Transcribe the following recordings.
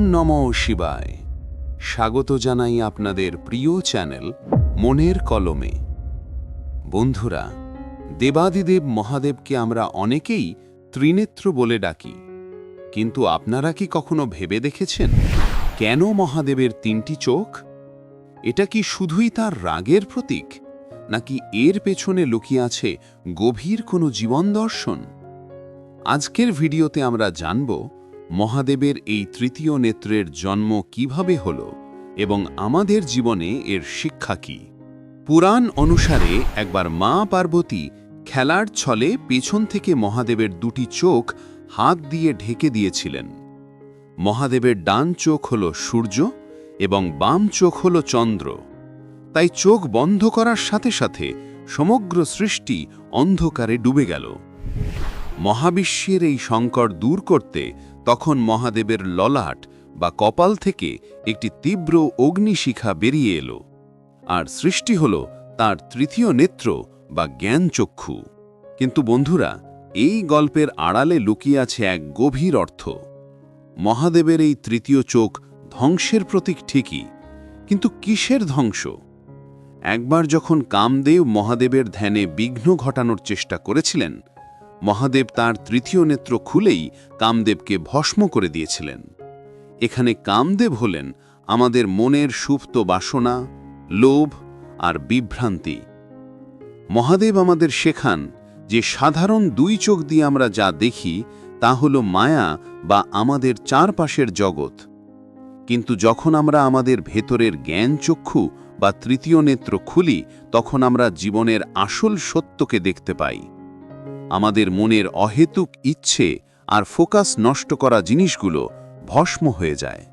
নম শিবায়। স্বাগত জানাই আপনাদের প্রিয় চ্যানেল মনের কলমে। বন্ধুরা, দেবাদিদেব মহাদেবকে আমরা অনেকেই ত্রিনেত্র বলে ডাকি। কিন্তু আপনারা কি কখনো ভেবে দেখেছেন কেন মহাদেবের তিনটি চোখ? এটা কি শুধুই তার রাগের প্রতীক, নাকি এর পেছনে লুকিয়ে আছে গভীর কোনো জীবন দর্শন? আজকের ভিডিওতে আমরা জানব মহাদেবের এই তৃতীয় নেত্রের জন্ম কীভাবে হল এবং আমাদের জীবনে এর শিক্ষা কি? পুরাণ অনুসারে একবার মা পার্বতী খেলার ছলে পেছন থেকে মহাদেবের দুটি চোখ হাত দিয়ে ঢেকে দিয়েছিলেন। মহাদেবের ডান চোখ হল সূর্য এবং বাম চোখ হল চন্দ্র। তাই চোখ বন্ধ করার সাথে সাথে সমগ্র সৃষ্টি অন্ধকারে ডুবে গেল। মহাবিশ্বের এই সংকট দূর করতে তখন মহাদেবের ললাট বা কপাল থেকে একটি তীব্র অগ্নিশিখা বেরিয়ে এলো, আর সৃষ্টি হল তার তৃতীয় নেত্র বা জ্ঞানচক্ষু। কিন্তু বন্ধুরা, এই গল্পের আড়ালে লুকিয়ে আছে এক গভীর অর্থ। মহাদেবের এই তৃতীয় চোখ ধ্বংসের প্রতীক ঠিকই, কিন্তু কিসের ধ্বংস? একবার যখন কামদেব মহাদেবের ধ্যানে বিঘ্ন ঘটানোর চেষ্টা করেছিলেন মহাদেব তার তৃতীয় নেত্র খুলেই কামদেবকে ভস্ম করে দিয়েছিলেন। এখানে কামদেব হলেন আমাদের মনের সুপ্ত বাসনা, লোভ আর বিভ্রান্তি। মহাদেব আমাদের শেখান যে সাধারণ দুই চোখ দিয়ে আমরা যা দেখি, তা হল মায়া বা আমাদের চারপাশের জগৎ। কিন্তু যখন আমরা আমাদের ভেতরের জ্ঞান চক্ষু বা তৃতীয় নেত্র খুলি, তখন আমরা জীবনের আসল সত্যকে দেখতে পাই। আমাদের মনের অহেতুক ইচ্ছে আর ফোকাস নষ্ট করা জিনিসগুলো ভস্ম হয়ে যায়।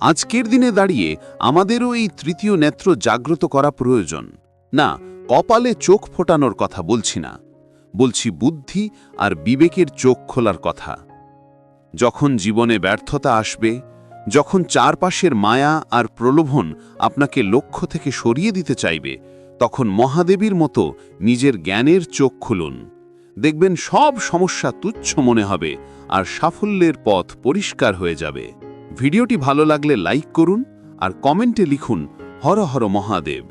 আজকের দিনে দাঁড়িয়ে আমাদেরও এই তৃতীয় নেত্র জাগ্রত করা প্রয়োজন। না, কপালে চোখ ফোটানোর কথা বলছি না। বলছি বুদ্ধি আর বিবেকের চোখ খোলার কথা। যখন জীবনে ব্যর্থতা আসবে, যখন চারপাশের মায়া আর প্রলোভন আপনাকে লক্ষ্য থেকে সরিয়ে দিতে চাইবে তখন মহাদেবীর মতো নিজের জ্ঞানের চোখ খুলুন। দেখবেন সব সমস্যা তুচ্ছ মনে হবে আর সাফল্যের পথ পরিষ্কার হয়ে যাবে। ভিডিওটি ভালো লাগলে লাইক করুন আর কমেন্টে লিখুন, হর হর মহাদেব।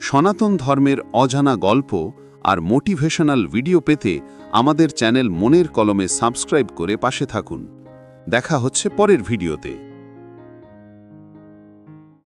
সনাতন ধর্মের অজানা গল্প আর মোটিভেশনাল ভিডিও পেতে আমাদের চ্যানেল মনের কলমে সাবস্ক্রাইব করে পাশে থাকুন। দেখা হচ্ছে পরের ভিডিওতে।